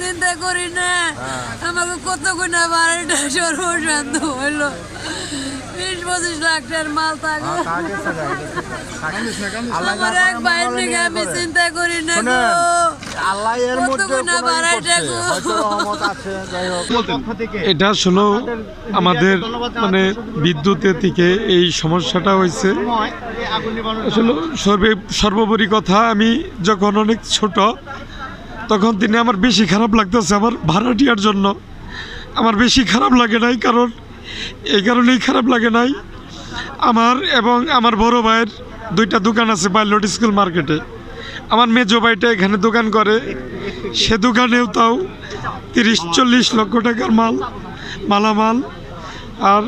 চিন্তা করি না। আমাকে কত গুণা বাড়িটা সর্বশান্ত হইল বিশ পঁচিশ লাখ টাকার মাল থাকল আমার এক ভাইয়ের নিকে আমি চিন্তা করি না গো। আল্লাহ এর মধ্যে থেকে। এটা আসলে আমাদের মানে বিদ্যুতের থেকে এই সমস্যাটা হয়েছে। আসলে সর্বে সর্বোপরি কথা আমি যখন অনেক ছোট তখন তিনি আমার বেশি খারাপ লাগতেছে আমার ভাড়াটিয়ার জন্য। আমার বেশি খারাপ লাগে নাই, কারণ এই কারণেই খারাপ লাগে নাই। আমার এবং আমার বড় ভাইয়ের দুইটা দোকান আছে পাইলট স্কুল মার্কেটে। আমার মেজো ভাইটা এখানে দোকান করে, সে দোকানেও তাও তিরিশ, চল্লিশ লক্ষ টাকার মাল, মালামাল। আর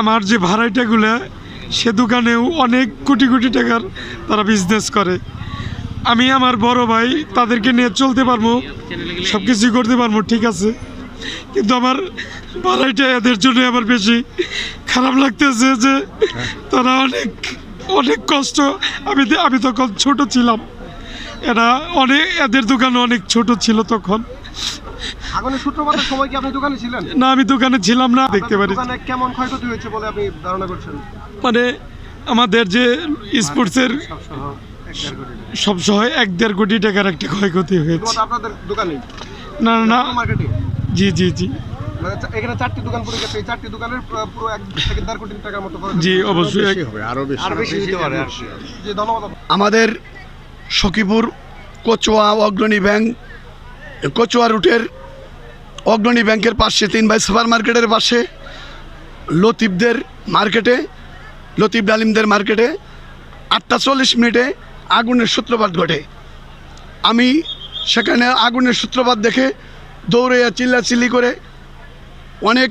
আমার যে ভাড়াইটাগুলো, সে দোকানেও অনেক কোটি কোটি টাকার তারা বিজনেস করে। আমি আমার বড় ভাই তাদেরকে নিয়ে চলতে পারব সব কিছুই করতে পারব ঠিক আছে। কিন্তু আমার ভাড়াইটা এদের জন্য আমার বেশি। খারাপ লাগতেছে যে তারা অনেক অনেক কষ্ট। আমি আমি তখন ছোট ছিলাম। এরা অনেক এদের দোকান অনেক ছোট ছিল তখন। আগুনের সূত্রপাতের সময় কি আপনি দোকানে ছিলেন? না আমি দোকানে ছিলাম না দেখতে পারি। দোকানে কেমন ক্ষয়ক্ষতি হয়েছে বলে আপনি ধারণা করছেন? মানে আমাদের যে স্পোর্টসের সব সহ এক দেড় কোটি টাকার একটা ক্ষয়ক্ষতি হয়েছে। আপনাদের দোকানে? না না মার্কেটে জি জি জি। মানে এখানে চারটি দোকান পড়ে গেছে এই চারটি দোকানের পুরো এক থেকে দেড় কোটি টাকার মতো জি অবশ্যই। এক- আরও বেশি হতে পারে জি ধন্যবাদ। আমাদের সখীপুর কচুয়া অগ্রণী ব্যাংক কচুয়া রুটের অগ্রণী ব্যাংকের পাশে তিন বাই সুপার মার্কেটের পাশে লতিফদের মার্কেটে লতিফ ডালিমদের মার্কেটে আটটা চল্লিশ মিনিটে আগুনের সূত্রপাত ঘটে। আমি সেখানে আগুনের সূত্রপাত দেখে দৌড়ে চিল্লাচিল্লি করে অনেক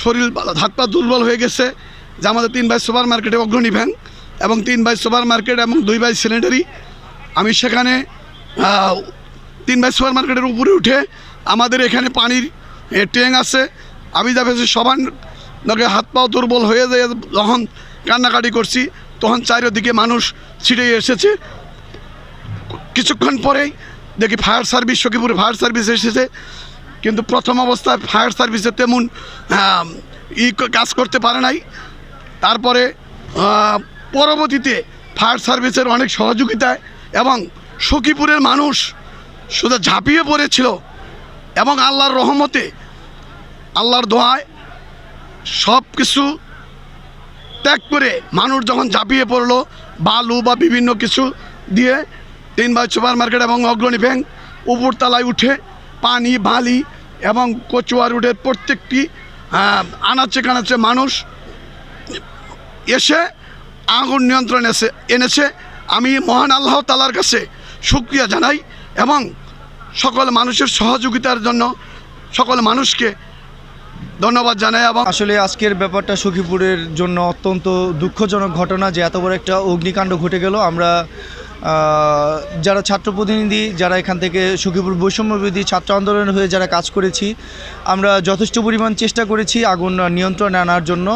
শরীর হাত পা দুর্বল হয়ে গেছে, যে আমাদের তিন বাই সুপার মার্কেটে অগ্রণী ব্যাংক এবং তিন বাই সুপার মার্কেট এবং দুই বাই স্যানিটারি আমি সেখানে তিন বাই সুপার মার্কেটের উপরে উঠে আমাদের এখানে পানির ট্যাঙ্ক আছে। আমি যা সবার হাত পাও দুর্বল হয়ে যায়, যখন কান্নাকাটি করছি তখন চারিদিকে মানুষ ছিটে এসেছে। কিছুক্ষণ পরেই দেখি ফায়ার সার্ভিস, সখীপুরে ফায়ার সার্ভিস এসেছে। কিন্তু প্রথম অবস্থায় ফায়ার সার্ভিসে তেমন ই কাজ করতে পারে নাই। তারপরে পরবর্তীতে ফায়ার সার্ভিসের অনেক সহযোগিতায় এবং সখীপুরের মানুষ শুধু ঝাঁপিয়ে পড়েছিল এবং আল্লাহর রহমতে, আল্লাহর দোয়ায় সব কিছু ত্যাগ করে মানুষ যখন ঝাঁপিয়ে পড়ল, বালু বা বিভিন্ন কিছু দিয়ে তিন বাই সুপার মার্কেট এবং অগ্রণী ব্যাংক উপরতলায় উঠে পানি, বালি এবং কচুয়া রোডের প্রত্যেকটি আনাচে কানাচে মানুষ এসে আগুন নিয়ন্ত্রণ এসে, এনেছে। আমি মহান আল্লাহ তালার কাছে শুক্রিয়া জানাই এবং সকল মানুষের সহযোগিতার জন্য সকল মানুষকে ধন্যবাদ জানাই এবং আসলে আজকের ব্যাপারটা সখীপুরের জন্য অত্যন্ত দুঃখজনক ঘটনা যে এত বড় একটা অগ্নিকাণ্ড ঘটে গেল। আমরা যারা ছাত্র প্রতিনিধি, যারা এখান থেকে সখীপুর বৈষম্যবিধি ছাত্র আন্দোলন হয়ে যারা কাজ করেছি, আমরা যথেষ্ট পরিমাণ চেষ্টা করেছি আগুন নিয়ন্ত্রণে আনার জন্য।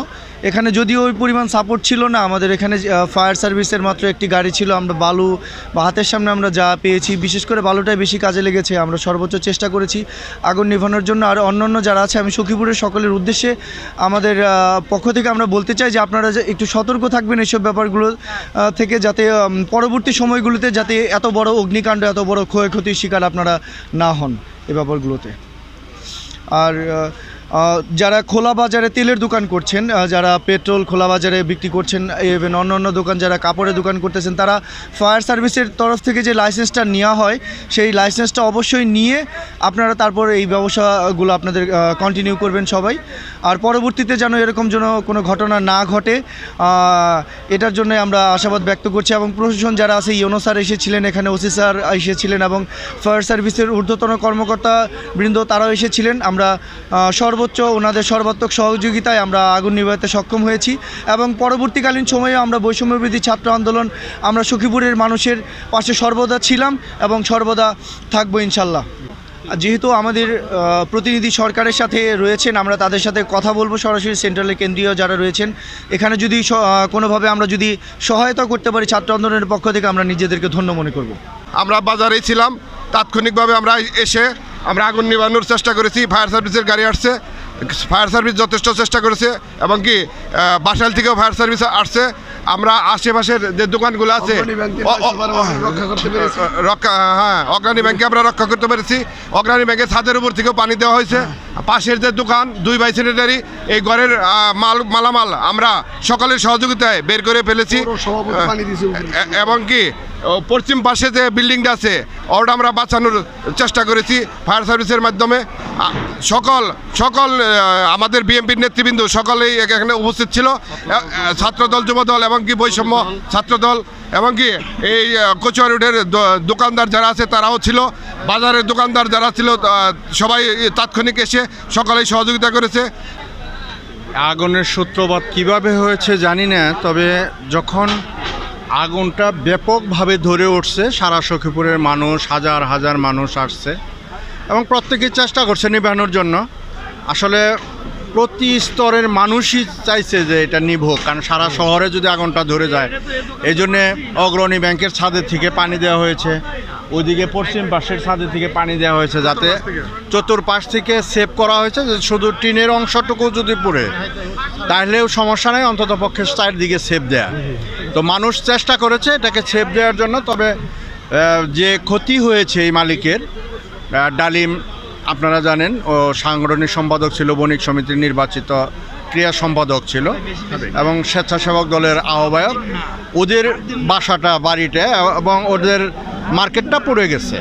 এখানে যদিও ওই পরিমাণ সাপোর্ট ছিল না, আমাদের এখানে ফায়ার সার্ভিসের মাত্র একটি গাড়ি ছিল, আমরা বালু, বা হাতের সামনে আমরা যা পেয়েছি, বিশেষ করে বালুটাই বেশি কাজে লেগেছে, আমরা সর্বোচ্চ চেষ্টা করেছি আগুন নিভানোর জন্য। আর অন্যান্য যারা আছে, আমি সখীপুরের সকলের উদ্দেশ্যে আমাদের পক্ষ থেকে আমরা বলতে চাই যে আপনারা একটু সতর্ক থাকবেন এইসব ব্যাপারগুলো থেকে যাতে পরবর্তী সময়গুলোতে যাতে এত বড় অগ্নিকাণ্ড, এত বড় ক্ষয়ক্ষতির শিকার আপনারা না হন এ ব্যাপারগুলোতে। আর যারা খোলা বাজারে তেলের দোকান করছেন যারা পেট্রোল খোলা বাজারে বিক্রি করছেন ইভেন অন্য অন্য দোকান যারা কাপড়ের দোকান করতেছেন তারা ফায়ার সার্ভিসের তরফ থেকে যে লাইসেন্সটা নেওয়া হয় সেই লাইসেন্সটা অবশ্যই নিয়ে আপনারা তারপর এই ব্যবসাগুলো আপনাদের কন্টিনিউ করবেন সবাই। আর পরবর্তীতে যেন এরকম যেন কোনো ঘটনা না ঘটে এটার জন্য আমরা আশাবাদ ব্যক্ত করছি এবং প্রশাসন যারা আছে ইউনো স্যার এসেছিলেন এখানে ওসি স্যার এসেছিলেন এবং ফায়ার সার্ভিসের ঊর্ধ্বতন কর্মকর্তা বৃন্দ তারাও এসেছিলেন। আমরা আহ, সর্বোচ্চ ওনাদের সর্বাত্মক সহযোগিতায় আমরা আগুন নিভাতে সক্ষম হয়েছি এবং পরবর্তীকালীন সময়ে আমরা বৈষম্যবিধি ছাত্র আন্দোলন আমরা সখীপুরের মানুষের পাশে সর্বদা ছিলাম এবং সর্বদা থাকব ইনশাল্লাহ। যেহেতু আমাদের প্রতিনিধি সরকারের সাথে রয়েছেন, আমরা তাদের সাথে কথা বলব সরাসরি সেন্ট্রালের কেন্দ্রীয় যারা রয়েছেন। এখানে যদি কোনোভাবে আমরা যদি সহায়তা করতে পারি ছাত্র আন্দোলনের পক্ষ থেকে, আমরা নিজেদেরকে ধন্য মনে করব। আমরা বাজারে ছিলাম, তাৎক্ষণিকভাবে আমরা এসে আমরা আগুন নিবানোর চেষ্টা করেছি ফায়ার সার্ভিসের গাড়ি আসছে ফায়ার সার্ভিস যথেষ্ট চেষ্টা করেছে এবং কি আহ, বাসাইল থেকেও ফায়ার সার্ভিস আসছে। আমরা আশেপাশের যে দোকানগুলো আছে ব্যাংক রক্ষা হ্যাঁ অগ্রণী ব্যাংকে আমরা রক্ষা করতে পেরেছি। অগ্রণী ব্যাংকের ছাদের উপর থেকেও পানি দেওয়া হয়েছে। পাশের যে দোকান দুই বাই সেনেটারি এই ঘরের মাল মালামাল আমরা সকলের সহযোগিতায় বের করে ফেলেছি। এবং কি পশ্চিম পাশে যে বিল্ডিংটা আছে ওটা আমরা বাঁচানোর চেষ্টা করেছি ফায়ার সার্ভিসের মাধ্যমে। সকল সকল আমাদের বিএনপির নেতৃবৃন্দ সকলেই এখানে উপস্থিত ছিল। ছাত্রদল, যুবদল এবং কি বৈষম্য ছাত্রদল এবং কি এই কচুয়া রোডের দোকানদার যারা আছে তারাও ছিল। বাজারের দোকানদার যারা ছিল সবাই তাৎক্ষণিক এসে সকলেই সহযোগিতা করেছে। আগুনের সূত্রপাত কীভাবে হয়েছে জানি না, তবে যখন আগুনটা ব্যাপকভাবে ধরে উঠছে। সারা সখীপুরের মানুষ, হাজার হাজার মানুষ আসছে এবং প্রত্যেকেই চেষ্টা করছে নিভানোর জন্য। আসলে প্রতি স্তরের মানুষই চাইছে যে এটা নিভোক, কারণ সারা শহরে যদি আগুনটা ধরে যায় এই জন্যে অগ্রণী ব্যাংকের ছাদের থেকে পানি দেওয়া হয়েছে, ওইদিকে পশ্চিম পাশের ছাদের থেকে পানি দেওয়া হয়েছে যাতে চতুর্পাশ থেকে সেভ করা হয়েছে, যে শুধু টিনের অংশটুকু যদি পড়ে তাহলেও সমস্যা নেই অন্তত পক্ষে চারদিকে সেভ দেয়া। তো মানুষ চেষ্টা করেছে এটাকে সেভ দেওয়ার জন্য, তবে যে ক্ষতি হয়েছে এই মালিকের ডালিম আপনারা জানেন, ও সাংগঠনিক সম্পাদক ছিল, বণিক সমিতির নির্বাচিত ক্রিয়া সম্পাদক ছিল, এবং স্বেচ্ছাসেবক দলের আহ্বায়ক, ওদের বাসাটা, বাড়িটা, এবং ওদের মার্কেটটা পড়ে গেছে।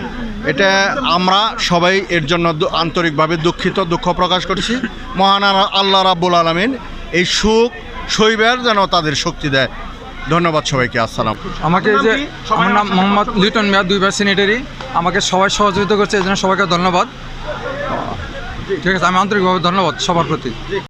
এটা আমরা সবাই এর জন্য আন্তরিকভাবে দুঃখিত, দুঃখ প্রকাশ করছি। মহান আল্লাহ রাব্বুল আলমিন এই সুখ, শৈবের যেন তাদের শক্তি দেয়। ধন্যবাদ সবাইকে আসসালাম। আমাকে যে আমার নাম মোহাম্মদ লিটন মিয়া দুইবার সেনেটারি। আমাকে সবাই সহযোগিতা করছে এই জন্য সবাইকে ধন্যবাদ। ঠিক আছে আমি আন্তরিকভাবে ধন্যবাদ সবার প্রতি।